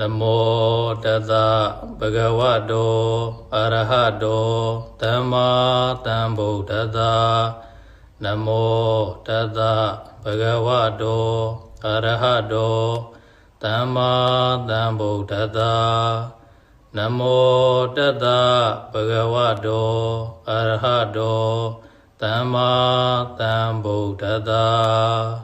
နမောတသဗုဒ္ဓဝတ္တောအရဟတောသမ္မာသမ္ဗုဒ္ဓတ္တနမောတသဗုဒ္ဓဝတ္တောအရဟတောသမ္မာသမ္ဗုဒ္ဓတ္တနမောတသဗုဒ္ဓဝတ္တောအရဟတောသမ္မာသမ္ဗုဒ္ဓတ္တသ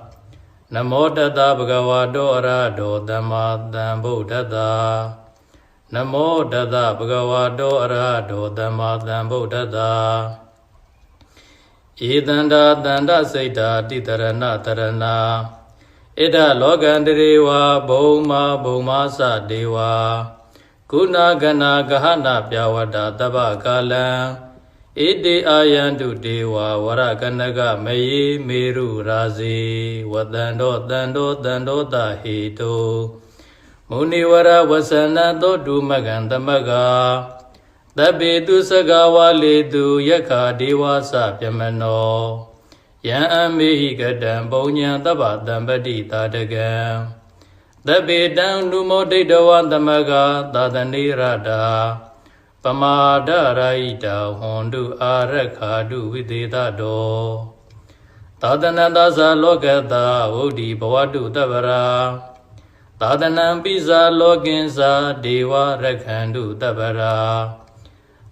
နမောတတဗုဒ္ဓဝါတောအရဟတောသမ္မာသမ္ဗုဒ္ဓတ္တနမောတတဗုဒ္ဓဝါတောအရဟတောသမ္မာသမ္ဗုဒ္ဓတ္တဧတန္တာတန္တစိတ်တာတိတရဏတရဏဣဒလောကန္တရေဝဘုံမာဘုံမာသဒေဝကုဏကနာဂဟနာပြဝတ္တတပ္ပကာလံ ဣတိအာယန္တုဒေဝဝရကနကမယေမေရုရာဇေဝတန္တောတန္တောတန္တောတဟေတုမုနိဝရဝဆနသောတုမကံသမကသဗ္ဗေတုစကဝါလေတုယက္ခာဒေဝစပြမနောယံအမေဟိကတံပုံညံတပ္ပတံပတိတာတကံသဗ္ဗေတံနုမောဒိဋ္ဌဝသမကသာသနေရတာ ပမာဒရာဟိတဟွန်တုအာရခာတုဝိသေသတောသာသနတသလောကတာဝုဒ္ဓိဘဝတုတဗရာသာသနံပိဇာလောကင်္စာဒေဝရခန္တုတဗရာ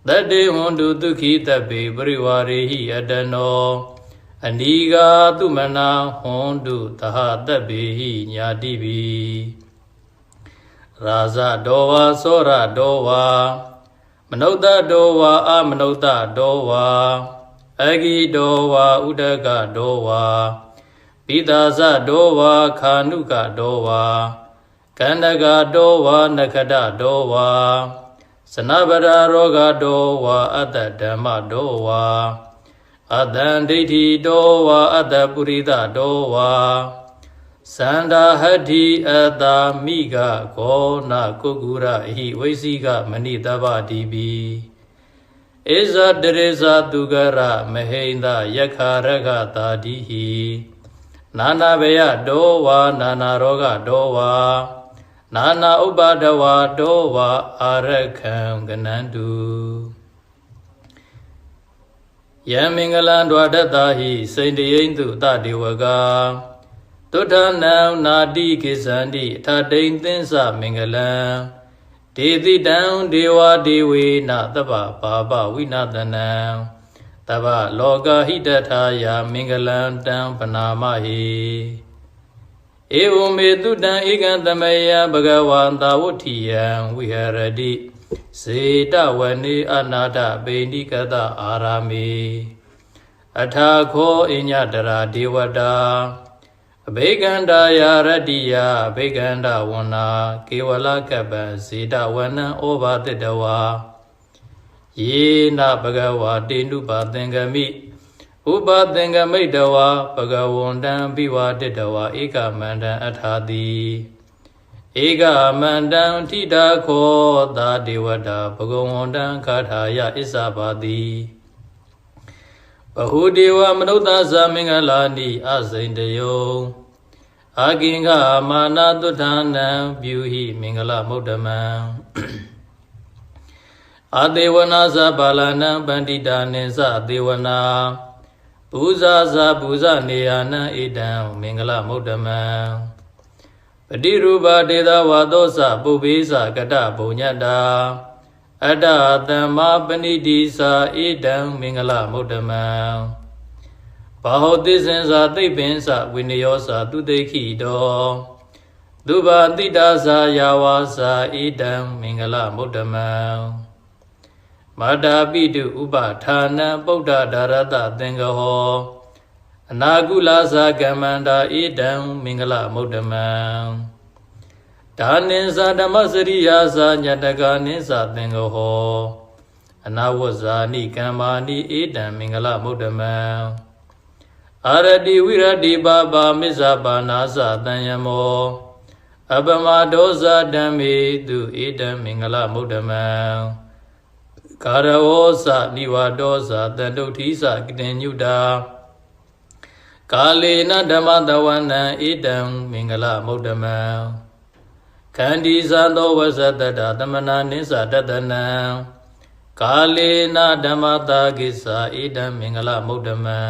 တတေဟွန်တုဒုခိတပေပရိဝါရေဟိအတနောအနိဂါတုမနာဟွန်တုသဟတပေဟိညာတိပိရာဇတောဝါသောရတောဝါ မနုဿတောဝါအမနုဿတောဝါအဂိတောဝါဥဒကတောဝါပိသာဇတောဝါခာနုကတောဝါကန္တကတောဝါနခတတောဝါစနဗရာရောဂတောဝါအတ္တဓမ္မတောဝါအတ္တံဒိဋ္ဌိတောဝါအတ္တပုရိသတောဝါ သန္တာဟတ္တိအတ္တာမိကခောနာကုကုရဟိဝိသိကမဏိတဗ္ဗတိပိဧဇတရေဇသူကရမဟိန္ဒယက္ခရကတာတိဟိနာနာဘယတောဝါနာနာရောဂတောဝါနာနာဥပါဒဝါတောဝါအာရခံကနန္တုယံမင်္ဂလံဒွါဒတ္တာဟိစိန်တယိန်တုတတေဝကာ တုထနံနာတိကိသန္တိအထတိန်သင်္စမင်္ဂလံဒေတိတံဒေဝဒေဝေနသဗ္ဗပါပဝိနတနံတဗ္ဗလောကဟိတထာယာမင်္ဂလံတံပနာမဟိဧဝမေတုတံဧကံသမယဘဂဝန္တာဝဋ္ဌိယံဝိဟရတိစေတဝနေအနာတပိဏိကတအာရာမေအထာခောအညတရာဒေဝတာ အဘိကန္တာယာရတ္တိယအဘိကန္တဝနာကေဝလကပ္ပံဇေတဝနံဩဘာတတဝါယေနဘဂဝါတေနုပါသင်္ကမိဥပသင်္ကမိတဝါဘဂဝန္တံပိဝါတတဝါဧကမန္တံအထာတိဧကမန္တံထိတာခောသာဒေဝတာဘဂဝန္တံခါထာယဣစ္ဆပါတိဘ ဟုဒေဝမနုဿသမင်္ဂလာနိအစိန်တယောအာကိင်္ဂမာနာတုထာနံပြုဟိမင်္ဂလမုဒ္ဓမံအတေဝနာသပါလနံပန္တိတာနိသအတေဝနာပူဇာဇာပူဇနေယနံဣဒံမင်္ဂလမုဒ္ဓမံပတိရူပဒေသဝါသောသပုဗ္ဗေသကတဘုံညတ္တာ အတ္တသမ္မာပဏိတိသာဣဒံမင်္ဂလမုဒ္ဓမံဘာဟောတိစင်္စာသိပ္ပင်္စဝိနယောစာသူတိခိတောဒုဘာတိတာသာယာဝါစာဣဒံမင်္ဂလမုဒ္ဓမံမာတာပိတုဥပဌာနံပုဒ္ဒဒါရတသင်္ကဟောအနာကုလာသာကမ္မန္တာဣဒံမင်္ဂလမုဒ္ဓမံဓ ဒါနိသဓမ္မစရိယာစာညတကနိသသင်္ဃဟောအနာဝဇာနိကမ္မာနိဧတံမင်္ဂလမုဒ္ဓမံအာရတိဝိရတိပါပါမစ္ဆပါနာသတံယမောအပမဒောဇာဓမ္မေတုဧတံမင်္ဂလမုဒ္ဓမံကာရဝောသနိဝါဒောသတန္တုဋ္ဌိသကတိညုတာကာလေနဓမ္မတဝနံဧတံမင်္ဂလမုဒ္ဓမံ ခန္ဒီဇာသောဝဇတတသမနာနိစ္စတတနံကာလေနဓမ္မတာကိစ္စဧတံမင်္ဂလမုဒ္ဓမံ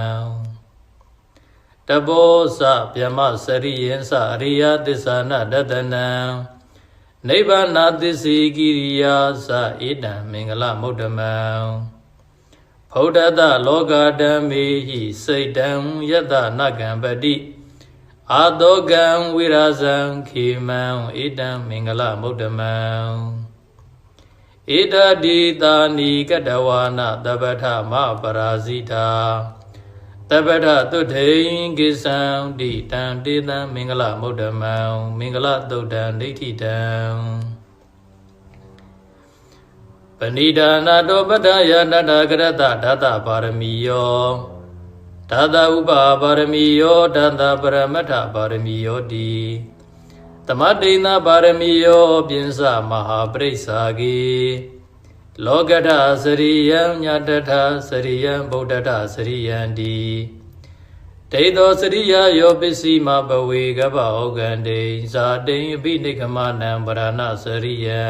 တဘောဇဗျမစရိယင်္စအရိယသစ္ဆာနတတနံနိဗ္ဗာနသစ္စေကိရိယာသဧတံမင်္ဂလမုဒ္ဓမံဖௌဒတလောကဓမ္မေဟိစိတ်တံယတနကံပတိ အာတောကံဝိရာဇံခေမံဧတံမင်္ဂလမုဒ္ဓမံဧတတိတာနိကတဝါနတပထမပရာဇိတာတပထတုထိန်ကိသံတိတံတေတံမင်္ဂလမုဒ္ဓမံမင်္ဂလသုတ်တံဒိဋ္ဌိတံပဏိဒါနာတောပတ္ထယတတကရတဓာတပါရမီယော ဓာတဥပပါရမီယောဓာတပရမတ္ထပါရမီယောတိသမတိဏပါရမီယောပိစမဟာပရိစ္ဆာကေလောကထစရိယံညတထစရိယံဗုဒ္ဓထစရိယံတိဒိဋ္ဌောစရိယယောပစ္စည်းမဘဝေကပ္ပဩကံတိဇာတိံအပိနိကမနံပရဏစရိယံ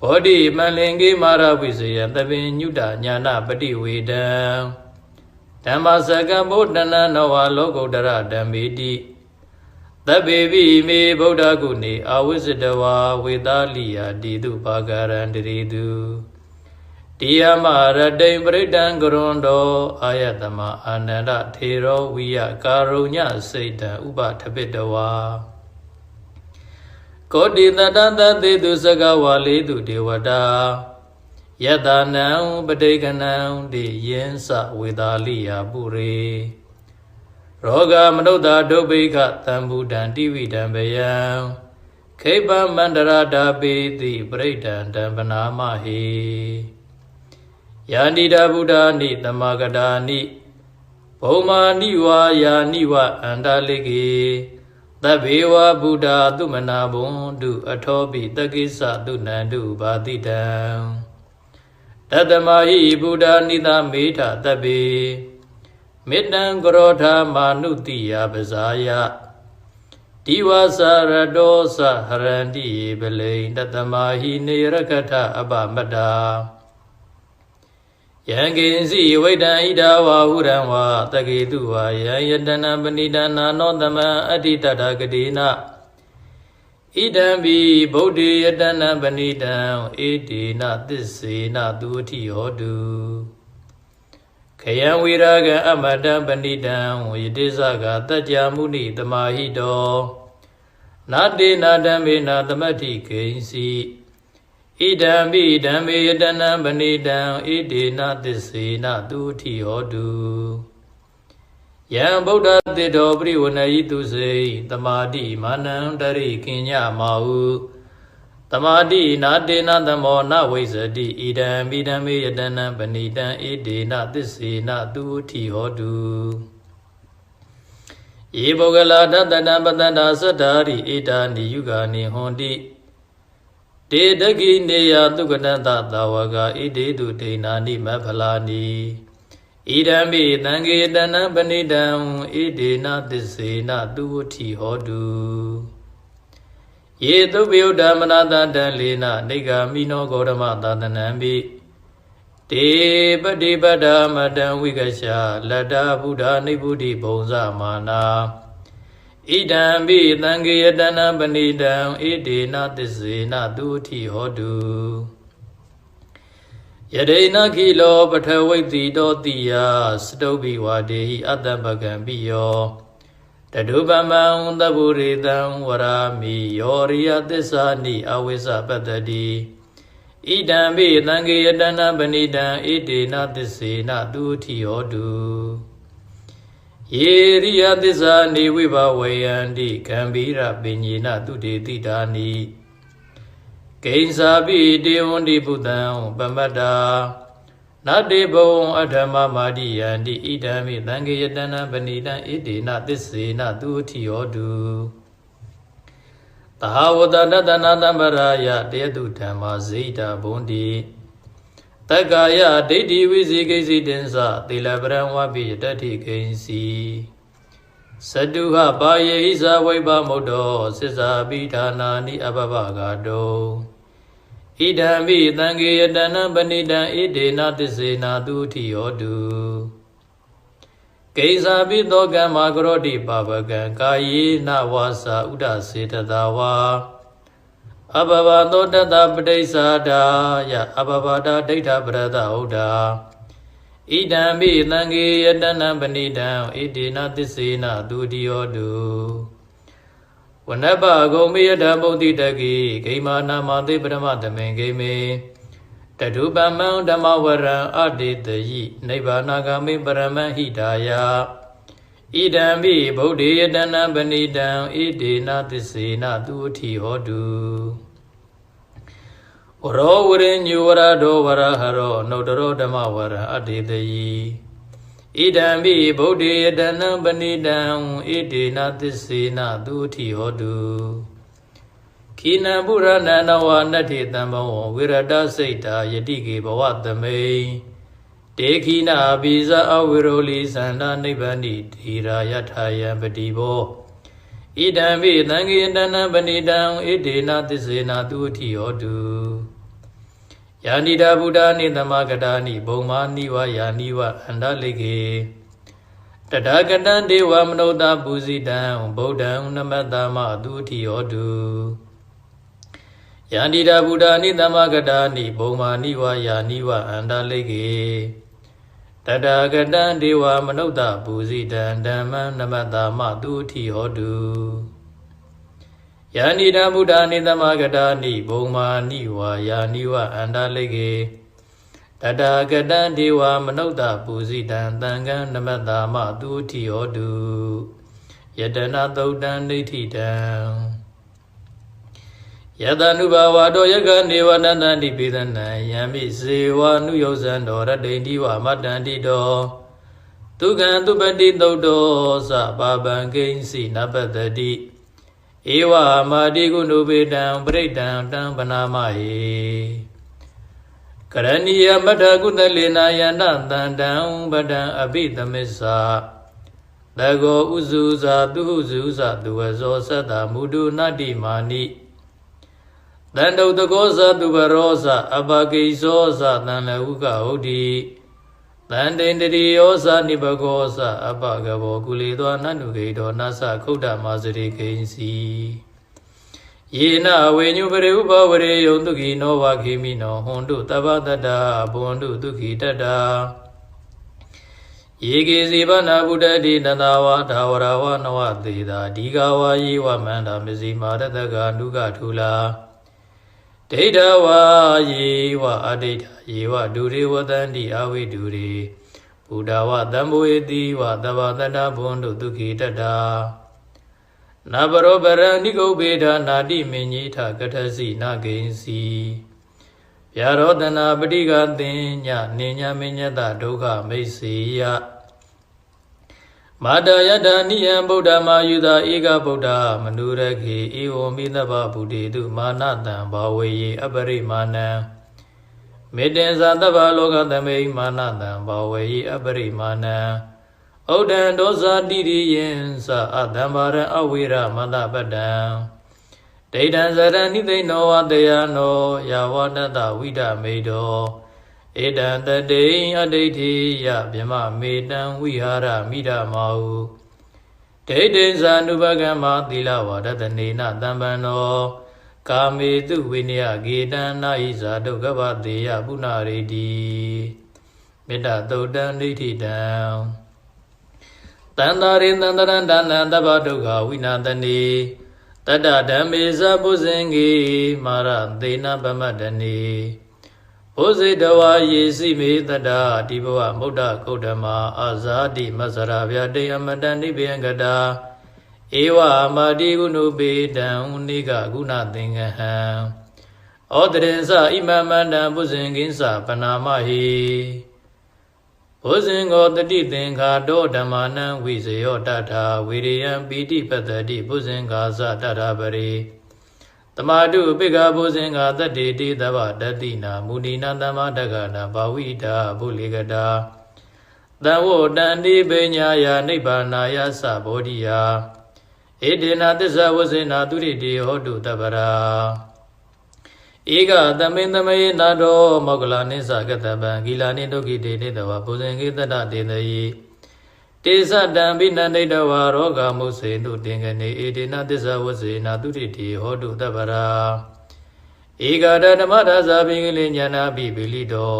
ဘောဓိမလင်ကေမာရဝိဇယံတပင်ညုတညာနာပฏิဝေဒံ ဓမ္မစကံဗုဒ္ဓနာနောဝလောကုတ္တရဓမ္မေတိသဗ္ဗေပိမေဗုဒ္ဓဂုဏေအာဝိဇ္ဇတဝါဝေသာလိယာတိတုပါကရံတရေတုတိယမရတိံပရိဒံကရွန်တောအာယတမအာနန္ဒထေရောဝိယကာရုညစိတ်တံဥပထပိတဝါကောတိတတတသေတုစကဝါလေးတုဒေဝတာ ယတနံပဋိကနံတိယင်းစဝေသာလိယာပုရေရောဂမနုဿဒုဗ္ဗိခတံဘူတံတိဝိတံဘယံခိပမန္တရာဓာပိတိပရိဒံတံပနာမဟိယာဏိတဗုဒ္ဓနိတမဂတာနိဘုံမာနိဝါယာနိဝအန္တလိကေသဗ္ဗေဝဗုဒ္ဓသုမနာဘုံတုအထောပိတကိစ္စသုနန္တုဘာတိတံ တတမဟိဗုဒ္ဓနိသမေထသဗ္ဗေမေတ္တံကရောဓမာနုတိယပဇာယဒီဝသရတောသဟရန္တိပလိန်တတမဟိနေရကထအပမတ္တာယံကိဉ္စီဝိတံဣဒဝါဟုရံဝါတကေတုဝါယံယတနာပဏိဒနာနောတမံအတ္တိတတဂတိနာ ဣဒံဘိဗုဒ္ဓေယတနာပဏိတံဧတေနသစ္စေနသူအထိဟောတုခယံဝိရာဂံအမတံပဏိတံဝိတိသကတัจ जा မုနိတမဟိတောနာတေနာဓမ္မေနာသမတ္ထိကိဉ္စီဣဒံမိဓမ္မေယတနံပဏိတံဣဒေနသစ္စေနသူတိဟောတု ယံဗုဒ္ဓတေတောပရိဝဏယိတုစေတမာတိမာနံတရိကိညမာဟုတမာတိနာတေနသမောနဝိဇတိဣဒံမိဓမ္မေယတနံပဏိတံဣဒေနသစ္စေနသူတိဟောတုယေပုဂ္ဂလာတတတံပတ္တန္တာသတ္တာရိဣဒာနိယုဂာနိဟွန်တိတေတကိနေယသုကတတသာဝကဣတိတုဒိဏာနိမဖလာနိ ဣဒံမိတံကေတနံပဏိတံဣဒေနသစ္စေနသူဝတိဟောတုယေသုပယုဒ္ဓမနာတတံလေနနေဂာမိနောဂေါရမသာသနံမိတေပတိပတ္တမတံဝိကရှာလတ္တဗုဒ္ဓနိဗ္ဗုတိဘုံဇမာနာဣဒံပိသံဃေယတနာပဏိတံဣဒေနသစ္စေနသူတိဟောတု ယရေနခိလောပထဝိတ္တိတောတိယစတုဘိဝါဒေဟိအတ္တပကံပိယောတတုပမံသဗ္ဗုရိတံဝရာမိယောရိယသစ္စာနိအဝိဇ္ဇပတ္တိဣဒံပိသံဃေယတနာပဏိတံဣဒေနသစ္စေနသူတိဟောတုဣယေရိယသစ္စာနေဝိဘဝေယန္တိကံဗီရပညေနသူတေတိတာနိ ကိဉ္စာပိတေဝန္တိပုတံပမတ္တာနတေဘဝံအထမမာတိယန္တိဣဒံမိသံဃေယတနာပဏိတံဣတေနသစ္စေနသူအထိယောတုသဟဝတတတနာတံပရာယတေတုဓမ္မာဇိတာဘုံတိတက္ကာယဒိဋ္ဌိဝိဇိကိစီတင်္စသေလပရံဝပိယတ္ထိကိဉ္စီစတုဟပါယေဟိဇဝိဘမုတ်တောသစ္စာပိဌာနာနိအဘဘဂါတော ဣဒံမိသံဃေယတနံပဏိတံဣဒေနသစ္စေနာသူတိယောတုကိဉ္စာပိသောကမ္မာကရောတိပါပကံကာယေနဝါစာဥဒစေတသာဝါအဘဘသောတတပဋိစ္ဆာဒာယအဘဘတာဒိဋ္ဌပရဒဟုတ်တာဣဒံမိသံဃေယတနံပဏိတံဣဒေနသစ္စေနာသူတိယောတု ဝနပဂုံမေယတဗုဒ္ဓိတကိဂိမာနာမသေပရမတမေဂိမေတတုပမံဓမ္မဝရံအတေတယိနိဗ္ဗာနဂမေပရမဟိတာယဣဒံမိဗုဒ္ဓေယတနံပဏိတံဣဒေနသစ္စေနသူအထိဟောတုဝရောဝရိညုဝရဒောဝရဟရောနုတရောဓမ္မဝရံအတေတယိ ဣဒံမိဗုဒ္ဓေယတနံပဏိတံဣဒေနသစ္စေနသူအထိဟောတုခိနံပုရဏနဝနတ္ထိတံဘောဝိရတစိတ်တာယတိကေဘဝသမိန်တေခိနာဘိဇအဝိရောလိသန္တာနိဗ္ဗာနိတိရာယထာယံပတိဘောဣဒံမိသံဃေတနံပဏိတံဣဒေနသစ္စေနသူအထိဟောတု ယာနိတာဗုဒ္ဓနိသမဂတာနိဘုံမာနိဝယာနိဝအန္တလိကေတတဂတံဒေဝမနုဿပူဇိတံဗုဒ္ဓံနမတ္တမသူအထိဟောတုယာနိတာဗုဒ္ဓနိသမဂတာနိဘုံမာနိဝယာနိဝအန္တလိကေတတဂတံဒေဝမနုဿပူဇိတံဓမ္မံနမတ္တမသူအထိဟောတု ယာနိတဗုဒ္ဓနိသမဂတာနိဘုံမာနိဝါယာနိဝအန္တလိကေတတဂတံဒေဝမနုဿပူဇိတံသံဃံနမတ္တာမသူတိဟောတုယတနာသုတ်တံဒိဋ္ဌိတံယတနုဘဝတောယကနေဝနန္တတိပိသနံယံမိစေဝနုယောဇံတော်ရတ္တိတိဝမတ္တန္တိတောဒုက္ခံသူပတိသုတ်တောသဗာပံကိဉ္စီနပတ္တိ ဧဝမာတိကုဏုပေတံပရိတံတံပနာမဟေကရဏီယမထကုသလေနာယန္တတန္တံပဒံအဘိသမစ္ဆာတကောဥစုဇာသူဟုစုဇာသူဝဇောသတ္တမုဒုနတ္တိမာနိတန္တုတကောဇာသူဘရောဇာအပကိဇောဇာတန်လဟုကဟုတ်တိ တန်တိန်တရိယောဇာနိဘဂောဇာအပကဘောကုလေသောနန္တုဂေတောနသခုဒ္ဓမာစရိကိဉ္စီယေနဝေညုပရိဥပဝရေယုံတုခိနောဝခေမိနောဟွန်တုတပ္ပတတ္တာဘွန်တုဒုခိတတ္တာယေကေစီဗနာဗုဒ္ဓတိတတဝါဒါဝရဝနဝသေတာဒီဃဝါယေဝမန္တာမစီမာရတကနုကထူလာ ဒိဋ္ဌဝါယေဝအဒိဋ္ဌယေဝဒုရေဝတန္တိအဝိဒုရေဘုဒ္ဓဝတံဘဝေတိဝသဗ္ဗတတ္တဘွန်တုဒုခိတတ္တာနာဘရောပရဏိကုဗေဒနာတိမင်ကြီးထကထစီနာဂိဉ္စီဗျာရောတနာပဋိကသင်ညနေညမညတဒုက္ခမိတ်စေယ မာတယတနိယံဗုဒ္ဓမာယုသာဧကဗုဒ္ဓမနုရခေဧဝမိသဗ္ဗဗုဒ္ဓေတုမာနတံဘာဝေယေအပရိမာဏံမေတ္တေဇာတဗ္ဗလောကသမိမာနတံဘာဝေယေအပရိမာဏံဩဒံဒောဇာတိရိယံသအတံဘာရအဝိရမတပတံဒိဋ္ဌံဇရဏိသိဏောဝတယနောယာဝတတဝိဒမေတော ဧတံတတိအဋ္ဌိတိယဗြမမေတံဝိဟာရမိဒမောဒိဋ္ဌိဇာနုပကမ္မသီလဝါဒတနေနတံပံနောကာမေတုဝိနယဂေတံနာဟိဇာဒုက္ခပတေယပုဏ္ဏရေတိမေတ္တသုတ်တံဒိဋ္ဌိတံတန္တာရိသန္တရန္တနံတဗ္ဗဒုက္ခဝိနာတနေတတ္တဓမ္မေဇပုဇင်္ဂေမာရသေနဗမတနေ ဘုဇိတဝါယေစီမေတတ္တာဒီဘဝမုဒ္ဒကုဋ္ဌမအာဇာတိမဆရာဗျာတေအမတန်နိဗ္ဗယံကတာဧဝမာတိကုဏုပေတံနိကကုဏသင်္ကဟံဩတရေသဣမမန္တံဘုဇင်ကိဉ္စပနာမဟိဘုဇင်ကိုတတိသင်္ခါတောဓမ္မာနံဝိဇယောတထာဝိရိယံပိတိပတ္တိဘုဇင်္ဂါသတထပရိ တမတုပိကဘုဇင်္ဂါတတ္တိတိသဗ္ဗတတိနာမုဏိနာသမ္မာတက္ကနာဘာဝိတာဘုလေကတာတံဝတန္တိပညာယနိဗ္ဗာနာယသဘောဓိယဧတေနသစ္စာဝဇေနာသူရိတိဟောတုတပ္ပရာဧကသမင်သမေနာတောမောကလနိသကတပံဂီလာနိဒုက္ခိတေတေတဝဘုဇင်္ဂေတတတေတယေ တေသတံဘိနန္ဒိတဝါရောဂမုစေတုတင်ကနေဧတေနသစ္စာဝဇေနာသူရိတိဟောတုတပ္ပရာဧကတဓမ္မဒါဇာပိကလိညာနာပိပိလိတော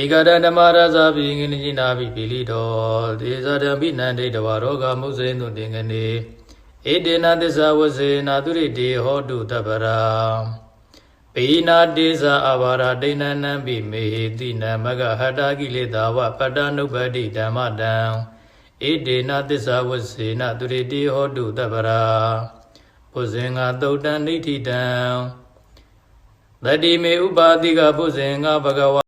ဧကတဓမ္မရာဇာပိကလိညာနာပိပိလိတောတေဇာတံဘိနန္ဒိတဝါရောဂမုစေတုတင်ကနေဧတေနသစ္စာဝဇေနာသူရိတိဟောတုတပ္ပရာ ပိနာတေဇာအဘာရဒိဏနံပိမေဟိတိနမဂဟတာကိလေသာဝပတ္တနုပ္ပတိဓမ္မတံဣတေနသစ္စာဝစေနသူရိတိဟောတုတပ္ပရာဘုဇင်္ဂသုတ်တံဒိဋ္ဌိတံတတိမေဥပါတိကဘုဇင်္ဂဘဂဝ